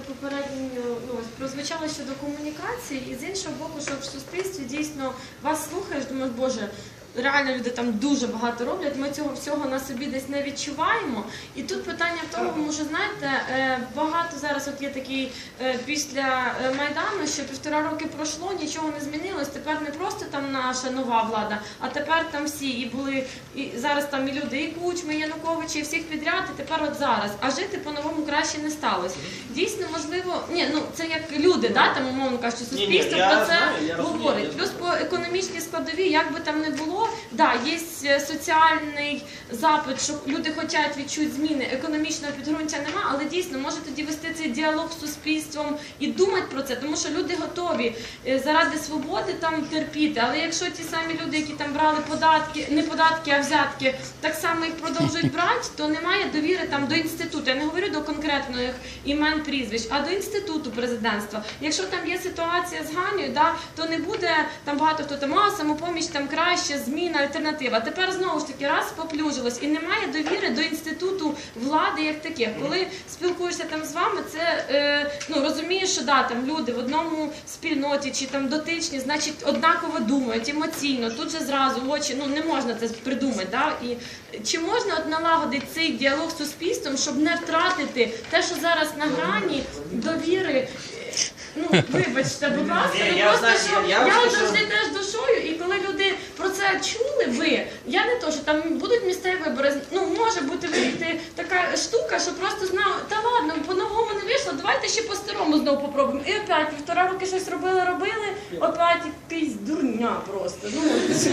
попередньо ну, прозвучало щодо комунікації, і з іншого боку, що в суспільстві дійсно вас слухаєш, думаєш, боже. Реально люди там дуже багато роблять. Ми цього всього на собі десь не відчуваємо. І тут питання в тому, що знаєте, е, багато зараз от є такий е, після е, майдану, що півтора роки пройшло, нічого не змінилось. Тепер не просто там наша нова влада, а тепер там всі і були і зараз там і люди, і Кучми, і Януковичі, і всіх підряд, і тепер от зараз. А жити по-новому краще не сталося. Дійсно, можливо, ні, ну це як люди, да, там умовно кажучи, Ні, ні, суспільство про це знаю, говорить. Плюс по економічній складові, як би там не було, да, є е, соціальний запит, що люди хочуть відчути зміни, економічного підґрунтя нема, але дійсно може тоді вести цей діалог з суспільством і думати про це, тому що люди готові е, заради свободи там терпіти. Але якщо ті самі люди, які там брали податки, не податки, а взятки, так само їх продовжують брати, то немає довіри там до інституту. Я не говорю до конкретних імен прізвищ, а до інституту президентства. Якщо там є ситуація з Ганею, да, то не буде там багато хто там а самопоміч там краще, зміна, альтернатива. Тепер знову ж таки раз поплюжилось і немає довіри до інституту влади як таких. Коли спілкуєшся там з вами, це е, ну розумієш, що да, там люди в одному спільноті чи там дотичні, значить однаково думають емоційно. Тут же зразу в очі ну не можна це придумати. Да? І чи можна от налагодити цей діалог з суспільством, щоб не втратити те, що зараз на грані довіри? Ну, вибачте, будь ласка, ну я просто знаю, що я- я я вам от завжди теж душою, і коли люди про це чули ви, я не то, що там будуть місцеві вибори, ну може бути вийти така штука, що просто знав, та ладно, по-новому не вийшло, давайте ще по-старому знову попробуємо. І опять півтора роки щось робили, робили, опять якийсь дурня просто. Ну, це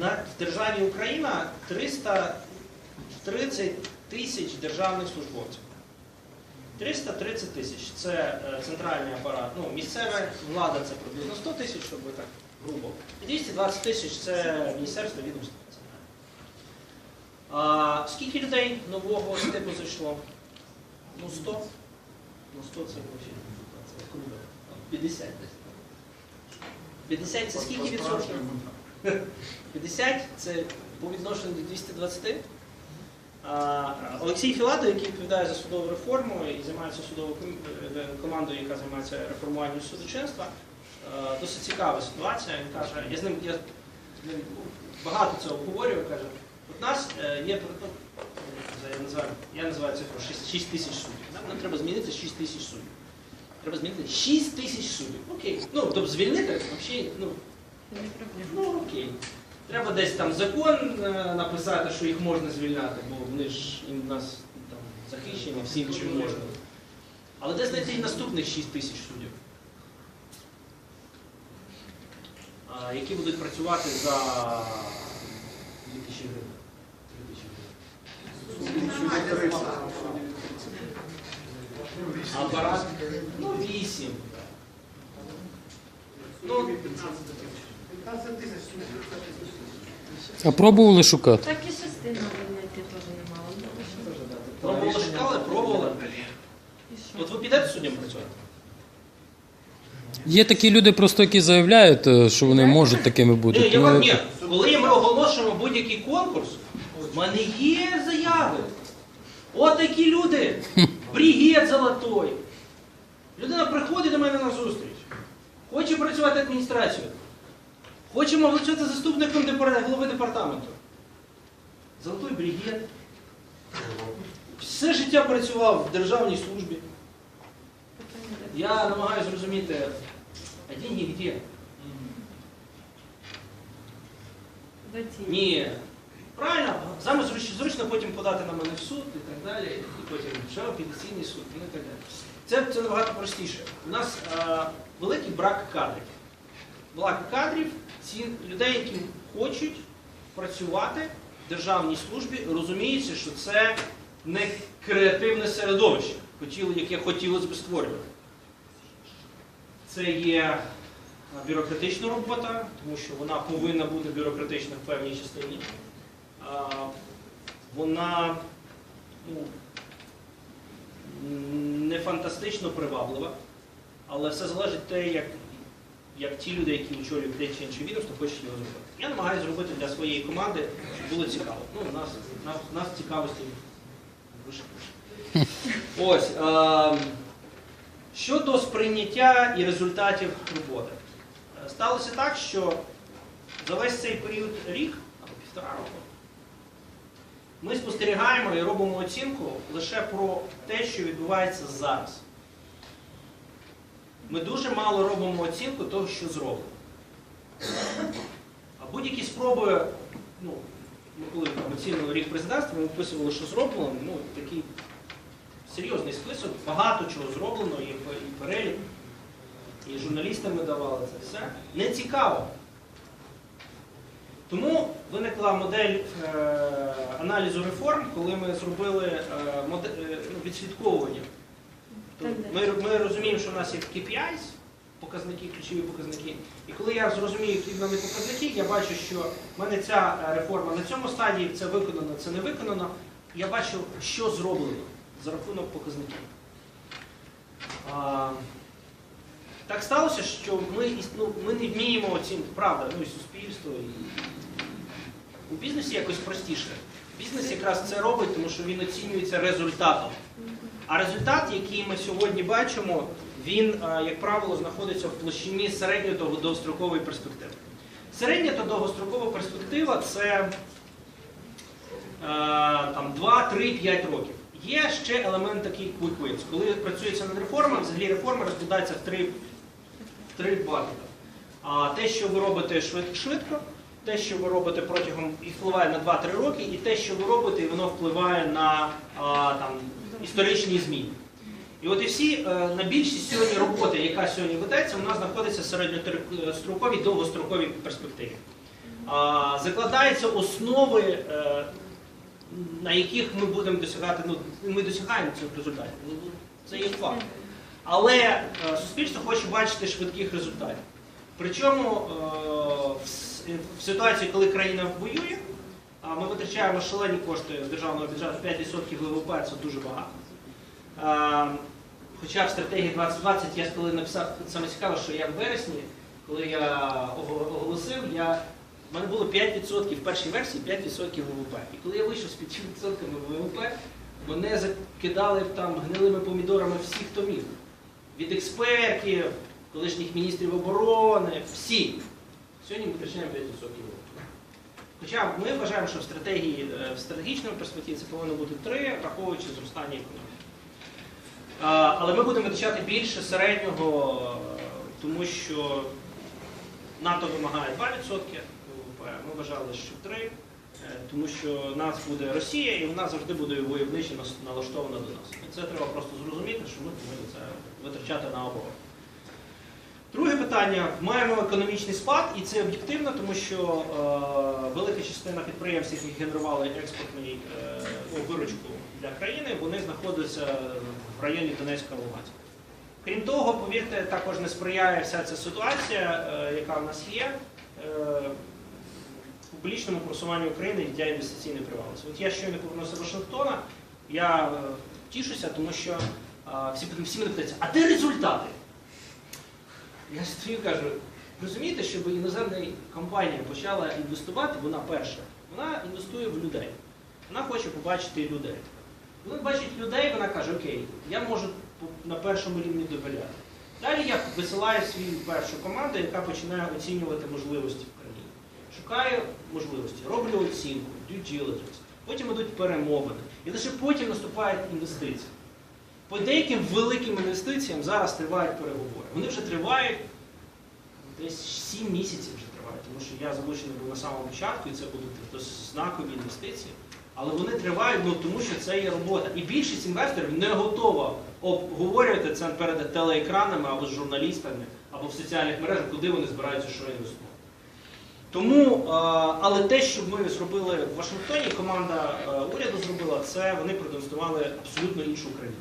На державі Україна 330 тисяч державних службовців. 330 тисяч це е, центральний апарат. Ну, місцева влада це приблизно 100 тисяч, щоб ви так грубо. І 220 тисяч це міністерство відомство. А скільки людей нового типу зайшло? Ну 100. Ну 100 це вообще це круто. 50 десь. 50 це скільки відсотків? 50 це по відношенню до 220. Олексій Філатов, який відповідає за судову реформу і займається судовою е, командою, яка займається реформуванням судочинства, е, досить цікава ситуація. Він каже, я з ним я з ним багато цього обговорюю, каже, от нас е, є я називаю, я називаю цифру 6, 6 тисяч суддів. Нам, нам треба змінити 6 тисяч суддів. Треба змінити 6 тисяч суддів. Окей. Ну, тобто звільнити взагалі, ну, ну окей. Треба десь там закон е, написати, що їх можна звільняти, бо вони ж в нас там захищені всім чим можна. Але де знайти і наступних 6 тисяч суддів? Які будуть працювати за 2000 гривень. 2000 гривень. Апарат? Ну, 8. Ну, А пробували шукати? так і шести навіть знайти теж немало. Пробували шукали, пробували. І що? От ви підете суддям працювати? Є такі люди, просто які заявляють, е, що вони можуть такими бути. Ні, я вам Ну, ні. Коли ми оголошуємо будь-який конкурс, в мене є заяви. От такі люди. Бригет золотой. Людина приходить до мене на зустріч. Хоче працювати адміністрацією. Хочемо працювати заступником голови департаменту. Золотой бригет. Все життя працював в державній службі. Я намагаюся зрозуміти, а деньги где? Де? Ні. Правильно, саме зручно, потім подати на мене в суд і так далі, і потім ще апеляційний суд, і так далі. Це, це набагато простіше. У нас е, великий брак кадрів. Брак кадрів людей, які хочуть працювати в державній службі, розуміючи, що це не креативне середовище, яке хотілося б створювати. Це є бюрократична робота, тому що вона повинна бути бюрократична в певній частині. Вона ну, не фантастично приваблива, але все залежить те, як, як ті люди, які очолюють те чи інше відомство, хочуть його зробити. Я намагаюся зробити для своєї команди, щоб було цікаво. Ну, у нас, нас, нас цікавості вище. Ось. Е, щодо сприйняття і результатів роботи. Е, Сталося так, що за весь цей період рік або півтора року ми спостерігаємо і робимо оцінку лише про те, що відбувається зараз. Ми дуже мало робимо оцінку того, що зроблено. А будь-які спроби, ну, ми коли там оцінювали рік президентства, ми описували, що зроблено, ну, такий серйозний список, багато чого зроблено, і, і перелік, і журналістам давали це все. Не цікаво. Тому виникла модель е, аналізу реформ, коли ми зробили е, моде- е, ну, відслідковування. Тобто Ми, ми розуміємо, що в нас є KPIs, показники, ключові показники. І коли я зрозумію, які в мене показники, я бачу, що в мене ця е, реформа на цьому стадії, це виконано, це не виконано. Я бачу, що зроблено за рахунок показників. А, так сталося, що ми, ну, ми не вміємо оцінити, правда, ну і суспільство. І... У бізнесі якось простіше. Бізнес якраз це робить, тому що він оцінюється результатом. А результат, який ми сьогодні бачимо, він, е, як правило, знаходиться в площині середньої та довгострокової перспективи. Середня та довгострокова перспектива це е, там, 2, 3, 5 років. Є ще елемент такий quick wins. Коли працюється над реформами, взагалі реформи розкладаються в три, в три бакети. А те, що ви робите швидко, те, що ви робите протягом і впливає на 2-3 роки, і те, що ви робите, і воно впливає на а, там, історичні зміни. І от і всі е, на більшість сьогодні роботи, яка сьогодні ведеться, нас знаходиться в середньостроковій довгостроковій перспективі. Закладаються основи, е, на яких ми будемо досягати, ну, ми досягаємо цих результатів. Ну, Це є факт. Але е, суспільство хоче бачити швидких результатів. Причому в ситуації, коли країна воює, ми витрачаємо шалені кошти з державного бюджету 5% ВВП, це дуже багато. Хоча в стратегії 2020 я коли написав саме цікаво, що я в вересні, коли я оголосив, я, в мене було 5% в першій версії 5% ВВП. І коли я вийшов з 5% ВВП, мене закидали там гнилими помідорами всі, хто міг. Від експертів, колишніх міністрів оборони, всі. Сьогодні ми витрачаємо 5% ВВП. Хоча ми вважаємо, що в стратегії, е, в стратегічному перспективі це повинно бути 3, враховуючи зростання економіки. Але ми будемо витрачати більше середнього, тому що НАТО вимагає 2% ВВП, ми вважали, що 3%, е, тому що нас буде Росія і вона завжди буде войовниче налаштована до нас. І це треба просто зрозуміти, що ми повинні це витрачати на оборону. Друге питання. Маємо економічний спад, і це об'єктивно, тому що е, велика частина підприємств, які генерували експортну е, ну, виручку для країни, вони знаходяться в районі Донецька Луганська. Крім того, повірте, також не сприяє вся ця ситуація, е, яка в нас є, е, публічному просуванню України для інвестиційної привабливості. От я щойно повернувся з Вашингтона, я е, тішуся, тому що е, всі, всі мене питаються, а де результати? Я стою і кажу, розумієте, щоб іноземна компанія почала інвестувати, вона перша, вона інвестує в людей. Вона хоче побачити людей. Коли бачить людей, вона каже, окей, я можу на першому рівні довіряти. Далі я висилаю свою першу команду, яка починає оцінювати можливості в країні. Шукаю можливості, роблю оцінку, due diligence, потім йдуть перемовини. І лише потім наступають інвестиції. По деяким великим інвестиціям зараз тривають переговори. Вони вже тривають десь 7 місяців вже тривають, тому що я залучений був на самому початку, і це будуть досить знакові інвестиції. Але вони тривають, ну тому що це є робота. І більшість інвесторів не готова обговорювати це перед телеекранами або з журналістами, або в соціальних мережах, куди вони збираються що інвестувати. Тому, е, але те, що ми зробили в Вашингтоні, команда е, уряду зробила, це вони продемонстрували абсолютно іншу країну.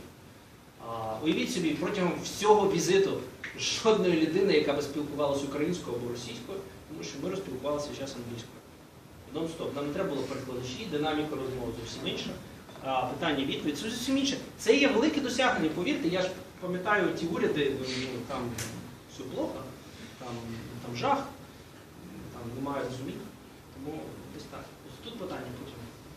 Уявіть собі, протягом всього візиту жодної людини, яка би спілкувалася українською або російською, тому що ми розпілкувалися час англійською. Нон-стоп. Нам не треба було перекладачі, динаміка розмови зовсім інша. Питання відповідь це зовсім інше. Це є велике досягнення. Повірте, я ж пам'ятаю ті уряди, ну, там все плохо. Там, там жах, там немає розуміння. Тому десь так. Тут питання потім.